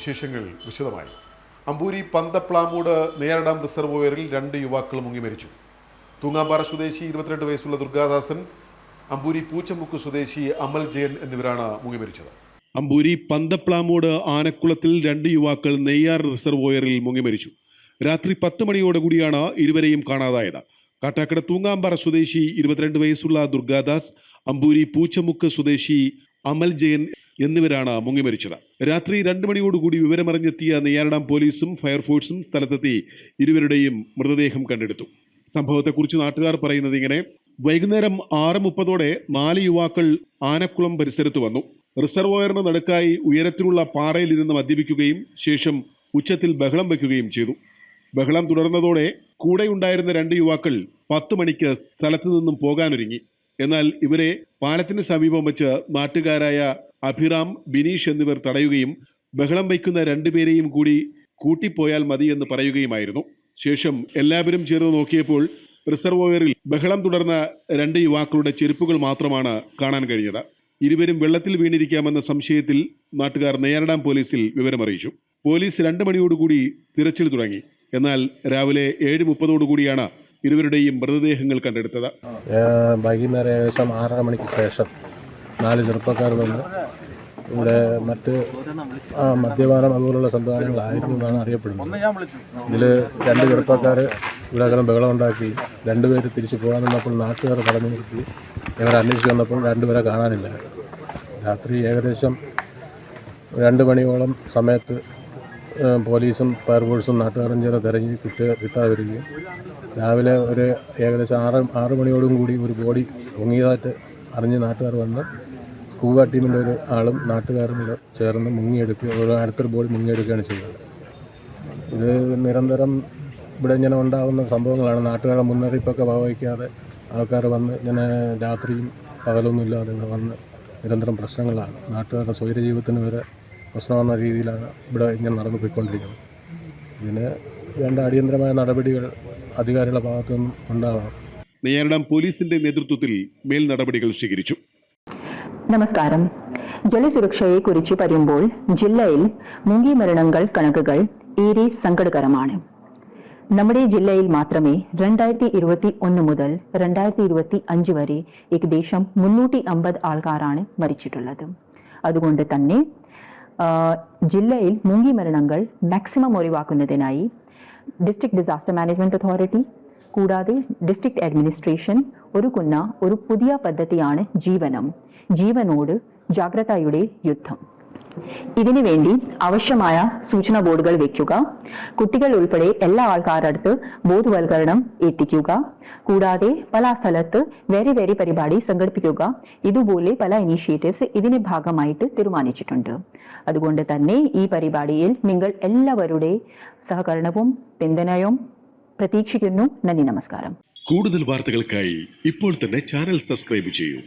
വിശേഷങ്ങൾ വിശദമായി. അമ്പൂരി പന്തപ്ലാമൂട് നെയ്യാർ റിസർവോയറിൽ രണ്ട് യുവാക്കൾ മുങ്ങി മരിച്ചു. തൂങ്ങാമ്പാറ സ്വദേശി ഇരുപത്തിരണ്ട് വയസ്സുള്ള ദുർഗാദാസൻ അമ്പൂരി പൂച്ചമുക്ക് സ്വദേശി അമൽ ജയൻ എന്നിവരാണ് മുങ്ങി മരിച്ചത്. അമ്പൂരി പന്തപ്ലാമൂട് ആനക്കുളത്തിൽ രണ്ട് യുവാക്കൾ നെയ്യാർ റിസർവോയറിൽ മുങ്ങി മരിച്ചു. രാത്രി പത്ത് മണിയോടുകൂടിയാണ് ഇരുവരെയും കാണാതായത്. കാട്ടാക്കട തൂങ്ങാമ്പാറ സ്വദേശി ഇരുപത്തിരണ്ട് വയസ്സുള്ള ദുർഗാദാസ് അമ്പൂരി പൂച്ചമുക്ക് സ്വദേശി അമൽ ജയൻ എന്നിവരാണ് മുങ്ങി മരിച്ചത്. രാത്രി രണ്ട് മണിയോടുകൂടി വിവരമറിഞ്ഞെത്തിയ നെയ്യാർഡാം പോലീസും ഫയർഫോഴ്സും സ്ഥലത്തെത്തി ഇരുവരുടെയും മൃതദേഹം കണ്ടെടുത്തു. സംഭവത്തെക്കുറിച്ച് നാട്ടുകാർ പറയുന്നത് ഇങ്ങനെ വൈകുന്നേരം ആറ് മുപ്പതോടെ നാല് യുവാക്കൾ ആനക്കുളം പരിസരത്ത് വന്നു. റിസർവോയറിന് നടുക്കായി ഉയരത്തിലുള്ള പാറയിലിരുന്ന് മദ്യപിക്കുകയും ശേഷം ഉച്ചത്തിൽ ബഹളം വയ്ക്കുകയും ചെയ്തു. ബഹളം തുടർന്നതോടെ കൂടെയുണ്ടായിരുന്ന രണ്ട് യുവാക്കൾ പത്ത് മണിക്ക് സ്ഥലത്തു നിന്നും പോകാനൊരുങ്ങി. എന്നാൽ ഇവരെ പാലത്തിന് സമീപം വെച്ച് നാട്ടുകാരായ അഭിറാം ബിനീഷ് എന്നിവർ തടയുകയും ബഹളം വയ്ക്കുന്ന രണ്ടുപേരെയും കൂടി കൂട്ടിപ്പോയാൽ മതിയെന്ന് പറയുകയുമായിരുന്നു. ശേഷം എല്ലാവരും ചേർന്ന് നോക്കിയപ്പോൾ റിസർവോയറിൽ ബഹളം തുടർന്ന രണ്ട് യുവാക്കളുടെ ചെരുപ്പുകൾ മാത്രമാണ് കാണാൻ കഴിഞ്ഞത്. ഇരുവരും വെള്ളത്തിൽ വീണിരിക്കാമെന്ന സംശയത്തിൽ നാട്ടുകാർ നെയ്യാർഡാം പോലീസിൽ വിവരമറിയിച്ചു. പോലീസ് രണ്ട് മണിയോടുകൂടി തിരച്ചിൽ തുടങ്ങി. എന്നാൽ രാവിലെ ഏഴ് മുപ്പതോടുകൂടിയാണ് ഇരുവരുടെയും മൃതദേഹങ്ങൾ കണ്ടെടുത്തത്. വൈകുന്നേരം ഏകദേശം ആറര മണിക്ക് ശേഷം നാല് ചെറുപ്പക്കാർ വന്ന് ഇവിടെ മറ്റ് ആ, മദ്യപാനം അതുപോലുള്ള സംവിധാനങ്ങളായിരുന്നു എന്നാണ് അറിയപ്പെടുന്നത്. ഇതിൽ രണ്ട് ചെറുപ്പക്കാർ ഇവിടെ അകലം ബഹളം ഉണ്ടാക്കി രണ്ടുപേർ തിരിച്ചു പോകാൻ നിന്നപ്പോൾ നാട്ടുകാർ പറഞ്ഞു നിർത്തി. ഇവർ അന്വേഷിച്ച് വന്നപ്പോൾ രണ്ടുപേരെ കാണാനില്ല. രാത്രി ഏകദേശം രണ്ട് മണിയോളം സമയത്ത് പോലീസും ഫയർഫോഴ്സും നാട്ടുകാരും ചേർന്ന് തിരഞ്ഞ് കിട്ടുക കിട്ടാതെ വരികയും. രാവിലെ ഒരു ഏകദേശം ആറ് ആറ് മണിയോടും കൂടി ഒരു ബോഡി മുങ്ങിയതായിട്ട് അറിഞ്ഞ് നാട്ടുകാർ വന്ന് സ്കൂബ ടീമിന്റെ ഒരു ആളും നാട്ടുകാരും കൂടെ ചേർന്ന് മുങ്ങിയെടുക്കുക ഒരു അടുത്തൊരു ബോഡി മുങ്ങിയെടുക്കുകയാണ് ചെയ്തത്. ഇത് നിരന്തരം ഇവിടെ ഇങ്ങനെ ഉണ്ടാകുന്ന സംഭവങ്ങളാണ്. നാട്ടുകാരുടെ മുന്നറിയിപ്പൊക്കെ ഭാവിക്കാതെ ആൾക്കാർ വന്ന് ഇങ്ങനെ രാത്രിയും പകലൊന്നും ഇല്ലാതെ ഇവിടെ വന്ന് നിരന്തരം പ്രശ്നങ്ങളാണ്. നാട്ടുകാരുടെ സ്വൈര്യ ജീവിതത്തിന് വരെ പ്രശ്നമെന്ന രീതിയിലാണ് ഇവിടെ ഇങ്ങനെ നടന്നു പോയിക്കൊണ്ടിരിക്കുന്നത് ഇതിന് വേണ്ട അടിയന്തരമായ നടപടികൾ അധികാരികളുടെ ഭാഗത്തു നിന്നും ഉണ്ടാവണം. നെയ്യാർഡാം പോലീസിന്റെ നേതൃത്വത്തിൽ മേൽ നടപടികൾ സ്വീകരിച്ചു. നമസ്കാരം. ജലസുരക്ഷയെ കുറിച്ച് പറയുമ്പോൾ ജില്ലയിൽ മുങ്ങി മരണങ്ങൾ കണക്കുകൾ ഏറെ സങ്കടകരമാണ്. നമ്മുടെ ജില്ലയിൽ മാത്രമേ രണ്ടായിരത്തി ഇരുപത്തി ഒന്ന് മുതൽ രണ്ടായിരത്തി ഇരുപത്തി അഞ്ച് വരെ ഏകദേശം മുന്നൂറ്റി അമ്പത് ആൾക്കാരാണ് മരിച്ചിട്ടുള്ളത്. അതുകൊണ്ട് തന്നെ ജില്ലയിൽ മുങ്ങി മരണങ്ങൾ മാക്സിമം ഒഴിവാക്കുന്നതിനായി ഡിസ്ട്രിക്ട് ഡിസാസ്റ്റർ മാനേജ്മെന്റ് അതോറിറ്റി കൂടാതെ ഡിസ്ട്രിക്ട് അഡ്മിനിസ്ട്രേഷൻ ഒരുക്കുന്ന ഒരു പുതിയ പദ്ധതിയാണ് ജീവനം. ജീവനോട് ജാഗ്രതയുടെ യുദ്ധം. ഇതിനു വേണ്ടി ആവശ്യമായ സൂചന ബോർഡുകൾ വെക്കുക. കുട്ടികൾ ഉൾപ്പെടെ എല്ലാ ആൾക്കാരുടെ അടുത്ത് ബോധവൽക്കരണം എത്തിക്കുക. കൂടാതെ പല സ്ഥലത്ത് വേറെ വേറെ പരിപാടി സംഘടിപ്പിക്കുക. ഇതുപോലെ പല ഇനീഷ്യേറ്റീവ്സ് ഇതിന്റെ ഭാഗമായിട്ട് തീരുമാനിച്ചിട്ടുണ്ട്. അതുകൊണ്ട് തന്നെ ഈ പരിപാടിയിൽ നിങ്ങൾ എല്ലാവരുടെ സഹകരണവും പിന്തുണയും പ്രതീക്ഷിക്കുന്നു. നന്ദി നമസ്കാരം. കൂടുതൽ വാർത്തകൾക്കായി ഇപ്പോൾ തന്നെ ചാനൽ സബ്സ്ക്രൈബ് ചെയ്യൂ.